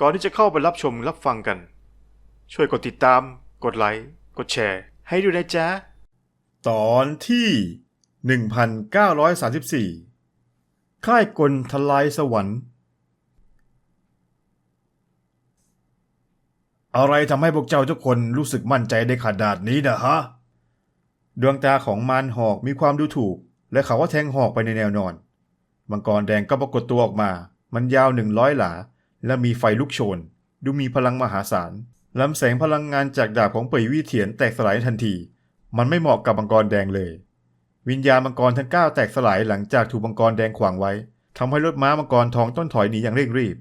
ก่อนที่จะเข้าไปรับชมรับฟังกัน ช่วยกดติดตาม กดไลค์ กดแชร์ ให้ด้วยนะจ๊ะ ตอนที่ 1934 ค่ายกลทลายสวรรค์ อะไรทำให้พวกเจ้าทุกคนรู้สึกมั่นใจได้ขนาดนี้นะฮะ ดวงตาของมารหอกมีความดูถูก และเขาก็แทงหอกไปในแนวนอน มังกรแดงก็ปรากฏตัวออกมา มันยาวหนึ่งร้อยหลา และมีไฟลุกโชน ดูมีพลังมหาศาลลำแสงพลังงานจากดาบของเปยวี่เถียนแตกสลายทันที มันไม่เหมาะกับมังกรแดงเลย วิญญาณมังกรทั้งเก้าแตกสลายหลังจากถูกมังกรแดงขวางไว้ทำให้รถม้ามังกรทองต้นถอยหนีอย่างเร่งรีบ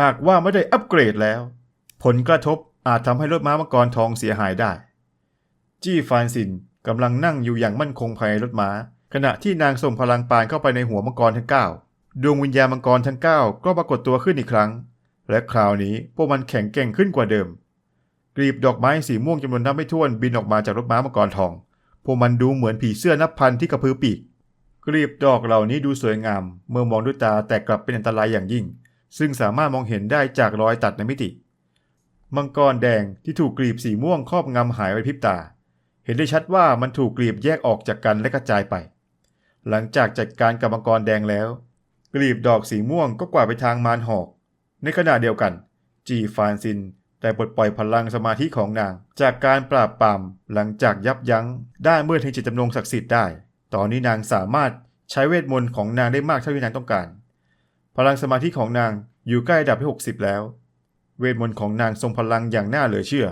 หากว่าไม่ได้อัปเกรดแล้ว ผลกระทบอาจทำให้รถม้ามังกรทองเสียหายได้ จี้ฟานซินกำลังนั่งอยู่อย่างมั่นคงภายในรถม้า ขณะที่นางส่งพลังปานเข้าไปในหัวมังกรทั้งเก้า ดวงวิญญาณมังกรทั้งเก้าก็ปรากฏตัวขึ้นอีกครั้ง และคราวนี้พวกมันแข็งแกร่งขึ้นกว่าเดิม กลีบดอกไม้สีม่วงจำนวนนับไม่ถ้วนบินออกมาจากรถม้ามังกรทอง พวกมันดูเหมือนผีเสื้อนับพันที่กระพือปีก กลีบดอกเหล่านี้ดูสวยงาม เมื่อมองด้วยตาแต่กลับเป็นอันตรายอย่างยิ่ง ซึ่งสามารถมองเห็นได้จากรอยตัดในมิติ มังกรแดงที่ถูกกลีบสีม่วงครอบงำหายไปพริบตา เห็นได้ชัดว่ามันถูกกลีบแยกออกจากกันและกระจายไป หลังจากจัดการกับมังกรแดงแล้ว กลีบดอกสีม่วงก็กวาดไปทางมารหอก ในขณะเดียวกัน จีฟานซินได้ปลดปล่อยพลังสมาธิของนาง จากการปราบปรามหลังจากยับยั้งได้เมื่อถึงจิตจำนงศักดิ์สิทธิ์ได้ ตอนนี้นางสามารถใช้เวทมนต์ของนางได้มากเท่าที่นางต้องการ พลังสมาธิของนางอยู่ใกล้ดับที่ 60 แล้ว เวทมนต์ของนางทรงพลังอย่างน่าเหลือเชื่อ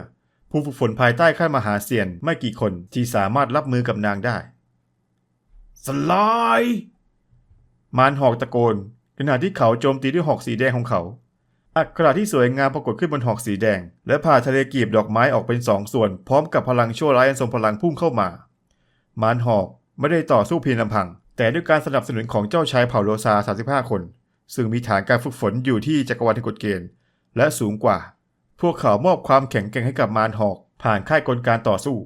ผู้ฝึกฝนภายใต้ค่ายมหาเซียนไม่กี่คนที่สามารถรับมือกับนางได้ สลาย มารหอกตะโกน ขณะที่เขาโจมตีด้วยหอกสีแดงของเขา อักขระที่สวยงามปรากฏขึ้นบนหอกสีแดง และผ่าทะเลกีบดอกไม้ออกเป็นสองส่วน พร้อมกับพลังชั่วร้ายอันทรงพลังพุ่งเข้ามามารหอกไม่ได้ต่อสู้เพียงลำพัง แต่ด้วยการสนับสนุนของเจ้าชายเผ่าโลซา 35 คน ซึ่งมีฐานการฝึกฝนอยู่ที่จักรวรรดิกฎเกณฑ์ และสูงกว่า พวกเขามอบความแข็งแกร่งให้กับมารหอก ผ่านค่ายกลการต่อสู้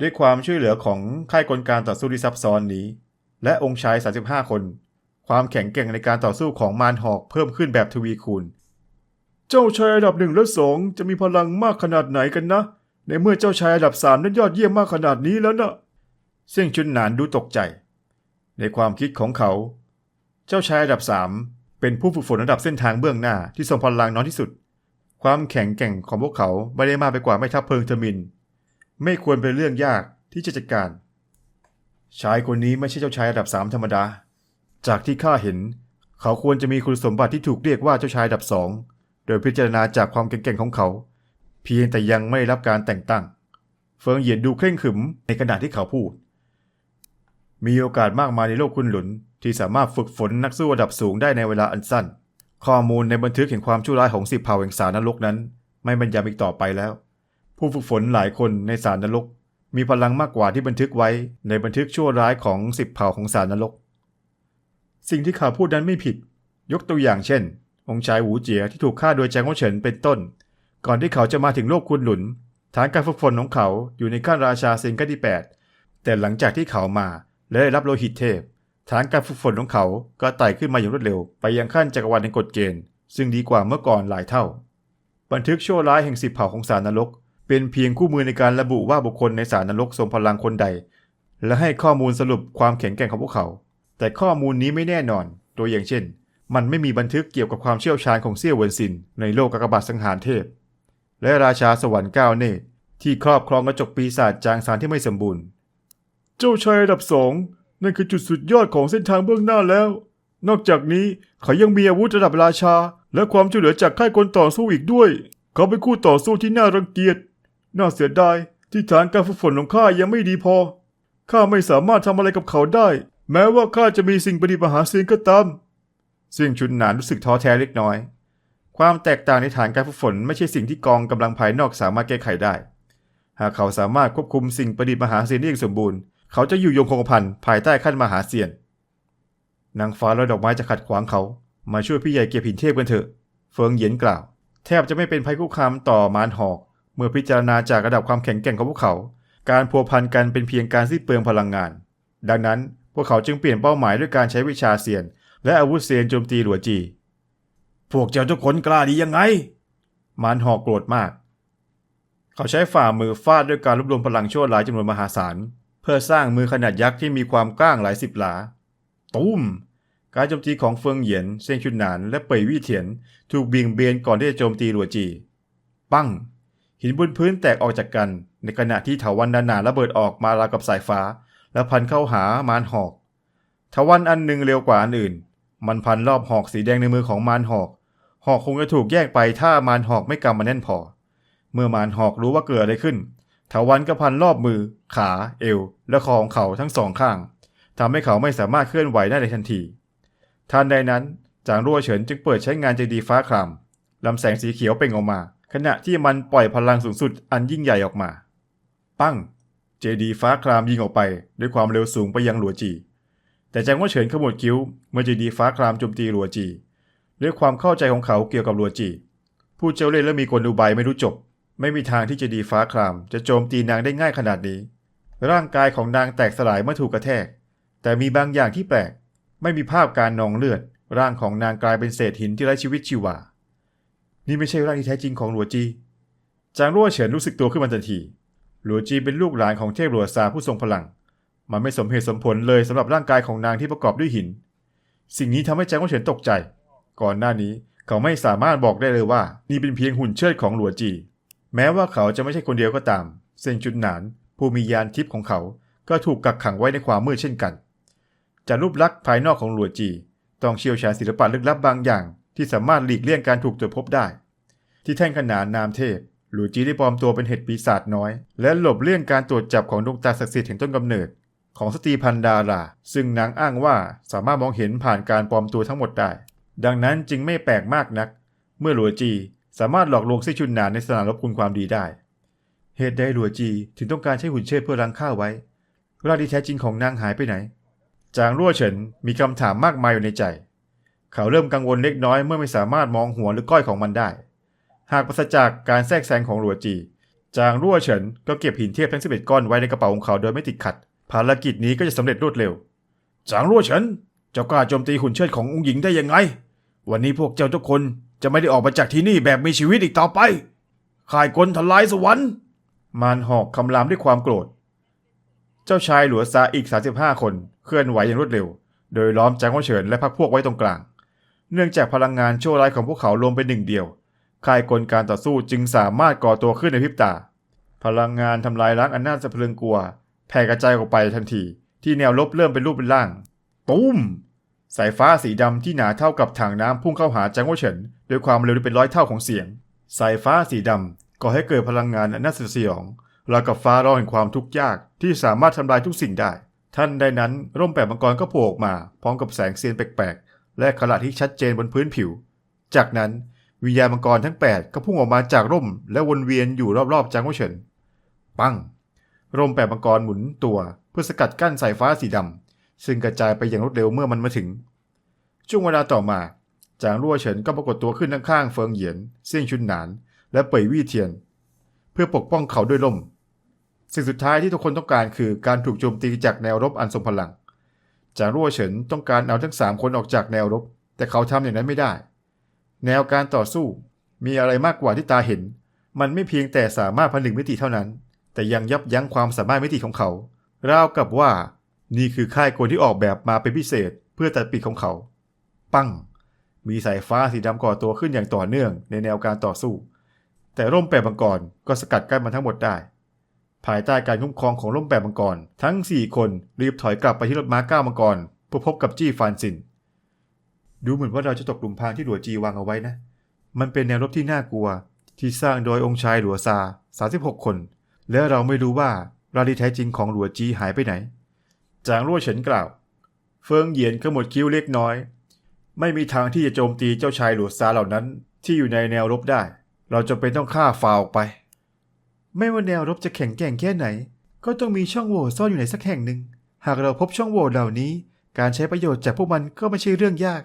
ด้วยความช่วยเหลือของค่ายกลการต่อสู้ที่ซับซ้อนนี้ และองค์ชาย 35 คน ความแข็งแกร่งในการต่อสู้ของมารหอกเพิ่มขึ้นแบบทวีคูณ เจ้าชายระดับหนึ่งและสองจะมีพลังมากขนาดไหนกันนะ ในเมื่อเจ้าชายระดับสามนั้นยอดเยี่ยมมากขนาดนี้แล้วนะเสี่ยงชุนหนานดูตกใจ ในความคิดของเขา เจ้าชายระดับสามเป็นผู้ฝึกฝนระดับเส้นทางเบื้องหน้าที่ทรงพลังน้อยที่สุด ความแข็งแกร่งของพวกเขาไม่ได้มากไปกว่าไม่ทัพเพลิงเทอร์มิน ไม่ควรเป็นเรื่องยากที่จะจัดการ ชายคนนี้ไม่ใช่เจ้าชายระดับสามธรรมดา จากที่ข้าเห็น เขาควรจะมีคุณสมบัติที่ถูกเรียกว่าเจ้าชายดับสอง โดยพิจารณาจากความแข็งๆของเขา เพียงแต่ยังไม่รับการแต่งตั้ง เฟิงเหยียนดูเคร่งขรึมในขณะที่เขาพูด มีโอกาสมากมายในโลกคุณหลุน ที่สามารถฝึกฝนนักสู้ระดับสูงได้ในเวลาอันสั้น ข้อมูลในบันทึกแห่งความชั่วร้ายของสิบเผ่าแห่งสารนรกนั้น ไม่บรรยายอีกต่อไปแล้ว ผู้ฝึกฝนหลายคนในสารนรกมีพลังมากกว่าที่บันทึกไว้ในบันทึกชั่วร้ายของสิบเผ่าของสารนรก สิ่งที่เขาพูดนั้นไม่ผิด ยกตัวอย่างเช่น องค์ชายหูเจียที่ถูกฆ่าโดยแจงโงเฉินเป็นต้น ก่อนที่เขาจะมาถึงโลกคุณหลุน ฐานการฝึกฝนของเขาอยู่ในขั้นราชาเซนขั้นที่ 8 แต่หลังจากที่เขามาและได้รับโลหิตเทพ ฐานการฝึกฝนของเขาก็ไต่ขึ้นมาอย่างรวดเร็ว ไปยังขั้นจักรวรรดิในกฎเกณฑ์ ซึ่งดีกว่าเมื่อก่อนหลายเท่า บันทึกชั่วร้ายแห่งสิบเผ่าของสารนรก เป็นเพียงคู่มือในการระบุว่าบุคคลในสารนรกทรงพลังคนใด และให้ข้อมูลสรุปความแข็งแกร่งของพวกเขา แต่ข้อมูลนี้ไม่แน่นอน ตัวอย่างเช่น มันไม่มีบันทึกเกี่ยวกับความเชี่ยวชาญของเซี่ยวเวินซิน ในโลกกากบาทสังหารเทพ และราชาสวรรค์ก้าวเนตรที่ครอบครองกระจกปีศาจจางสารที่ไม่สมบูรณ์ เจ้าชายระดับสองนั่นคือจุดสุดยอดของเส้นทางเบื้องหน้าแล้ว นอกจากนี้เขายังมีอาวุธระดับราชา และความช่วยเหลือจากค่ายคนต่อสู้อีกด้วย เขาเป็นคู่ต่อสู้ที่น่ารังเกียจ น่าเสียดายที่ฐานการฝึกฝนของข้ายังไม่ดีพอ ข้าไม่สามารถทำอะไรกับเขาได้ แม้ว่าข้าจะมีสิ่งประดิษฐ์มหาเสียงก็ตามเสี่ยงชุนหนานรู้สึกท้อแท้เล็กน้อย ความแตกต่างในฐานการฝึกฝนไม่ใช่สิ่งที่กองกำลังภายนอกสามารถแก้ไขได้ หากเขาสามารถควบคุมสิ่งประดิษฐ์มหาเซียนได้อย่างสมบูรณ์ เขาจะอยู่ยงคงกระพันภายใต้ขั้นมหาเซียนนางฟ้าและดอกไม้จะขัดขวางเขา มาช่วยพี่ใหญ่เก็บหินเทพกันเถอะ เฟิงเหยียนกล่าว แทบจะไม่เป็นภัยคุกคามต่อมารหอก เมื่อพิจารณาจากระดับความแข็งแกร่งของพวกเขา การพัวพันกันเป็นเพียงการสิ้นเปลืองพลังงาน ดังนั้น พวกเขาจึงเปลี่ยนเป้าหมายด้วยการใช้วิชาเซียน และอาวุธเซียนโจมตีหลัวจี พวกเจ้าทุกคนกล้าดียังไง มารหอกโกรธมาก เขาใช้ฝ่ามือฟาดด้วยการรวบรวมพลังชั่วร้ายจำนวนมหาศาล เพื่อสร้างมือขนาดยักษ์ที่มีความกว้างหลายสิบหลา ตุ้ม การโจมตีของเฟิงเหยียนเซียงชุนหนาน และเป่ยวี่เถียน ถูกเบี่ยงเบนก่อนที่จะโจมตีหลัวจี ปั้ง หินบนพื้นแตกออกจากกัน ในขณะที่เถาวันนานาระเบิดออกมาราวกับสายฟ้า แล้วพันเข้าหามารหอกเถาวันอันหนึ่งเร็วกว่าอันอื่น มันพันรอบหอกสีแดงในมือของมารหอก หอกคงจะถูกแยกไปถ้ามารหอกไม่กำมันแน่นพอ เมื่อมารหอกรู้ว่าเกิดอะไรขึ้นเถาวันก็พันรอบมือ ขา เอว และคอของเขาทั้งสองข้างทำให้เขาไม่สามารถเคลื่อนไหวได้ในทันทีทันใดนั้นจางรั่วเฉินจึงเปิดใช้งานเจดีฟ้าครามลำแสงสีเขียวเปล่งออกมา ขณะที่มันปล่อยพลังสูงสุดอันยิ่งใหญ่ออกมา ปั้ง เจดีฟ้าครามยิงออกไปด้วยความเร็วสูงไปยังหลัวจี แต่จางว่าเฉินขมวดคิ้วเมื่อเจดีฟ้าครามโจมตีหลัวจี ด้วยความเข้าใจของเขาเกี่ยวกับหลัวจีผู้เจ้าเล่ห์และมีกลอุบายไม่รู้จบ ไม่มีทางที่เจดีฟ้าคราม จะโจมตีนางได้ง่ายขนาดนี้ ร่างกายของนางแตกสลายเมื่อถูกกระแทก แต่มีบางอย่างที่แปลก ไม่มีภาพการนองเลือด ร่างของนางกลายเป็นเศษหินที่ไร้ชีวิตชีวา นี่ไม่ใช่ร่างที่แท้จริงของหลัวจีจางรั่วเฉินรู้สึกตัวขึ้นมาทันที หลัวจีเป็นลูกหลานของเทพหลัวซาผู้ทรงพลัง มันไม่สมเหตุสมผลเลยสำหรับร่างกายของนางที่ประกอบด้วยหิน สิ่งนี้ทำให้จางรั่เฉินตกใจ ก่อนหน้านี้เขาไม่สามารถบอกได้เลยว่า นี่เป็นเพียงหุ่นเชิดของหลัวจี แม้ว่าเขาจะไม่ใช่คนเดียวก็ตาม เซงจุนหนาน ผู้มียานทิพย์ของเขา ก็ถูกกักขังไว้ในความมืดเช่นกัน จากรูปลักษณ์ภายนอกของหลัวจี ต้องเชี่ยวชาญศิลปะลึกลับบางอย่าง ที่สามารถหลีกเลี่ยงการถูกตรวจพบได้ ที่แท่งขนานนามเทพ หลัวจีได้ปลอมตัวเป็นเห็ดปีศาจน้อย และหลบเลี่ยงการตรวจจับของดวงตาศักดิ์สิทธิ์แห่งต้นกำเนิด ของสตรีพันดาราซึ่งนางอ้างว่าสามารถมองเห็นผ่านการปลอมตัวทั้งหมดได้ ดังนั้นจึงไม่แปลกมากนัก เมื่อหลัวจีสามารถหลอกลวงซี่ชุนหนานในสนามรบคุณความดีได้ เหตุใดหลัวจีถึงต้องการใช้หุ่นเชิดเพื่อรังข้าไว้ร่างที่แท้จริงของนางหายไปไหน จางรั่วเฉินมีคำถามมากมายอยู่ในใจ เขาเริ่มกังวลเล็กน้อยเมื่อไม่สามารถมองหัวหรือก้อยของมันได้ หากปราศจากการแทรกแซงของหลัวจี จางรั่วเฉินก็เก็บหินเทียบทั้ง 11 ก้อนไว้ในกระเป๋าของเขาโดยไม่ติดขัด ภารกิจนี้ก็จะสำเร็จรวดเร็ว จางรั่วเฉิน เจ้ากล้าโจมตีหุ่นเชิดขององค์หญิงได้ยังไง วันนี้พวกเจ้าทุกคนจะไม่ได้ออกมาจากที่นี่แบบมีชีวิตอีกต่อไปข่ายกลทลายสวรรค์ มารหอกคำรามด้วยความโกรธ เจ้าชายหลัวซาอีก 35 คนเคลื่อนไหวอย่างรวดเร็ว โดยล้อมจางว่าเฉินและพรรคพวกไว้ตรงกลาง เนื่องจากพลังงานโชั่วร้ายของพวกเขารวมเป็นหนึ่งเดียว ค่ายกลการต่อสู้จึงสามารถก่อตัวขึ้นในพริบตา พลังงานทำลายล้างอันน่าสะพรึงกลัว แผ่กระจายออกไปทันที ที่แนวลบเริ่มเป็นรูปเป็นร่าง ตุ้ม สายฟ้าสีดำที่หนาเท่ากับถังน้ำพุ่งเข้าหาจางว่าเฉินด้วยความเร็วที่เป็นร้อยเท่าของเสียง สายฟ้าสีดำก่อให้เกิดพลังงานอันน่าสยดสยองราวกับฟ้าร้องแห่งความทุกข์ยากที่สามารถทำลายทุกสิ่งได้ ท่านใดนั้นร่มแปดมังกรก็โผล่ออกมา พร้อมกับแสงเซียนแปลกๆ และขลาดที่ชัดเจนบนพื้นผิว จากนั้น วิญญาณมังกรทั้ง 8 ก็พุ่งออกมาจากร่ม และวนเวียนอยู่รอบๆจางว่าเฉิน ปัง ร่มแปดมังกรหมุนตัว เพื่อสกัดกั้นสายฟ้าสีดำซึ่งกระจายไปอย่างรวดเร็วเมื่อมันมาถึง ช่วงเวลาต่อมา จางรั่วเฉินก็ปรากฏตัวขึ้นข้างๆเฟิงเหยียนเซี่ยงชุนหนาน และเป่ยวี่เทียน เพื่อปกป้องเขาด้วยล่มสิ่งสุดท้ายที่ทุกคนต้องการคือการถูกโจมตีจากแนวรบอันทรงพลัง จางรั่วเฉินต้องการเอาทั้งสามคนออกจากแนวรบ แต่เขาทำอย่างนั้นไม่ได้ แนวการต่อสู้ มีอะไรมากกว่าที่ตาเห็น มันไม่เพียงแต่สามารถผนึกมิติเท่านั้น แต่ยังยับยั้งความสามารถมิติของเขา ราวกับว่า นี่คือค่ายกลที่ออกแบบมาเป็นพิเศษ เพื่อตัดปีกของเขา ปั้ง มีสายฟ้าสีดำก่อตัวขึ้นอย่างต่อเนื่องในแนวการต่อสู้ แต่ร่มแปดมังกรก็สกัดกั้นมันทั้งหมดได้ ภายใต้การคุ้มครองของร่มแปดมังกรทั้ง 4 คนรีบถอยกลับไปที่รถม้าเก้ามังกรเพื่อพบกับจี้ฟานซิน ดูเหมือนว่าเราจะตกหลุมพรางที่หลัวจีวางเอาไว้นะ มันเป็นแนวรบที่น่ากลัว ที่สร้างโดยองค์ชายหลัวซา 36 คน และเราไม่รู้ว่าราลีแท้จริงของหลัวจีหายไปไหน จางรั่วเฉินกล่าว เฟิงเหยียนขมวดคิ้วเล็กน้อย ไม่มีทางที่จะโจมตีเจ้าชายหลัวซาเหล่านั้น ที่อยู่ในแนวรบได้ เราจะเป็นต้องฆ่าฟาวออกไป ไม่ว่าแนวรบจะแข็งแกร่งแค่ไหน ก็ต้องมีช่องโหว่ซ่อนอยู่ไหนสักแห่งหนึ่ง หากเราพบช่องโหว่เหล่านี้ การใช้ประโยชน์จากพวกมันก็ไม่ใช่เรื่องยาก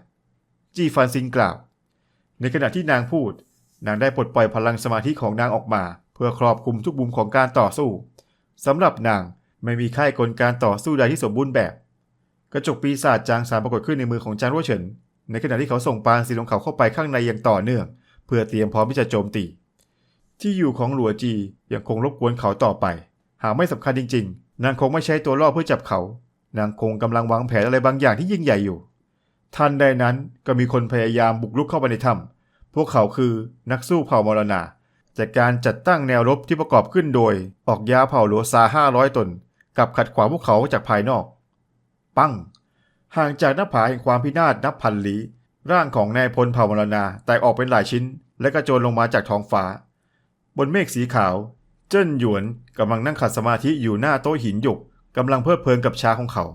จีฟานซินกล่าว ในขณะที่นางพูด นางได้ปลดปล่อยพลังสมาธิของนางออกมา เพื่อครอบคลุมทุกมุมของการต่อสู้สำหรับนางไม่มีค่ายกลการต่อสู้ใดที่สมบูรณ์แบบ กระจกปีศาจจางสารปรากฏขึ้นในมือของจางรั่วเฉิน ในขณะที่เขาส่งปานสีของเขาเข้าไปข้างในอย่างต่อเนื่อง เพื่อเตรียมพร้อมที่จะโจมตี ที่อยู่ของหลัวจียังคงรบกวนเขาต่อไป หากไม่สำคัญจริง ๆ นางคงไม่ใช้ตัวล่อเพื่อจับเขา นางคงกำลังวางแผนอะไรบางอย่างที่ยิ่งใหญ่อยู่ ทันใดนั้นก็มีคนพยายามบุกรุกเข้าไปในถ้ำพวกเขาคือนักสู้เผ่ามรณาจากการจัดตั้งแนวรบที่ประกอบขึ้นโดย ออกยาเผ่าหลัวซาห้าร้อยตน กับขัดขวางพวกเขาจากภายนอก ปั้ง ห่างจากหน้าผาแห่งความพินาศนับพันลี้ร่างของนายพลเผ่ามรณาแตกออกเป็นหลายชิ้น และกระโจนลงมาจากท้องฟ้า บนเมฆสีขาว เจิ้นหยวนกำลังนั่งขัดสมาธิอยู่หน้าโต๊ะหินหยกกำลังเพลิดเพลินกับชาของเขา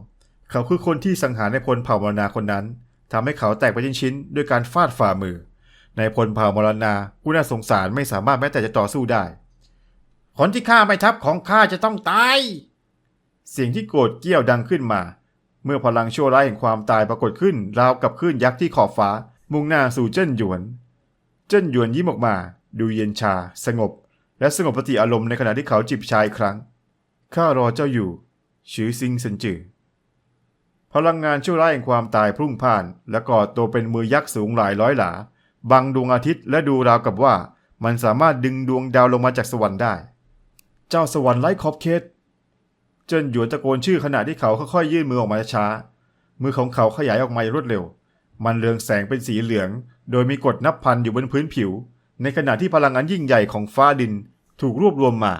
เขาคือคนที่สังหารนายพลเผ่ามรณาคนนั้น ทำให้เขาแตกไปนชิ้นๆด้วยการฟาดฝ่ามือนายพลเผ่ามรณาผู้น่าสงสารไม่สามารถแม้แต่จะต่อสู้ได้ คนที่ฆ่าไม่ทัพของข้าจะต้องตาย เสียงที่โกรธเกี้ยวดังขึ้นมา เมื่อพลังชั่วร้ายแห่งความตายปรากฏขึ้นราวกับคลื่นยักษ์ที่ขอบฟ้า มุ่งหน้าสู่เจิ้นหยวน เจิ้นหยวนยิ้มออกมา ดูเย็นชา สงบ และสงบปฏิอารมณ์ในขณะที่เขาจิบชายครั้งข้ารอเจ้าอยู่ชื่อซิงเซินจือ พลังงานชั่วร้ายแห่งความตายพุ่งพ่าน และก่อตัวเป็นมือยักษ์สูงหลายร้อยหลา บังดวงอาทิตย์และดูราวกับว่า มันสามารถดึงดวงดาวลงมาจากสวรรค์ได้ เจ้าสวรรค์ไร้ขอบเขตเจิ้นหยวนตะโกนชื่อขณะที่เขาค่อยๆยื่นมือออกมาช้า มือของเขาขยายออกมาอย่างรวดเร็ว มันเรืองแสงเป็นสีเหลือง โดยมีกฎนับพันอยู่บนพื้นผิว ในขณะที่พลังอันยิ่งใหญ่ของฟ้าดินถูกรวบรวมมา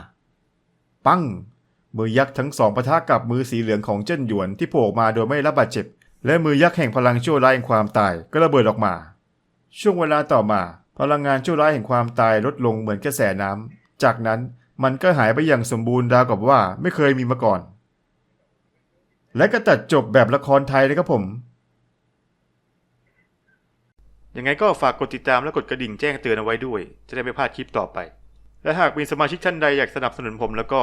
ปั้ง มือยักษ์ทั้งสองปะทะกับมือสีเหลืองของเจิ้นหยวนที่โผล่มาโดยไม่รับบาดเจ็บ และมือยักษ์แห่งพลังชั่วร้ายแห่งความตายก็ระเบิดออกมา ช่วงเวลาต่อมา พลังงานชั่วร้ายแห่งความตายลดลงเหมือนกระแสน้ำจากนั้นมันก็หายไปอย่างสมบูรณ์ราวกับว่าไม่เคยมีมาก่อน และก็ตัดจบแบบละครไทยเลยครับผมยังไงก็ฝากกดติดตามและกดกระดิ่งแจ้งเตือนเอาไว้ด้วย จะได้ไม่พลาดคลิปต่อไป และหากมีสมาชิกท่านใดอยากสนับสนุนผมแล้วก็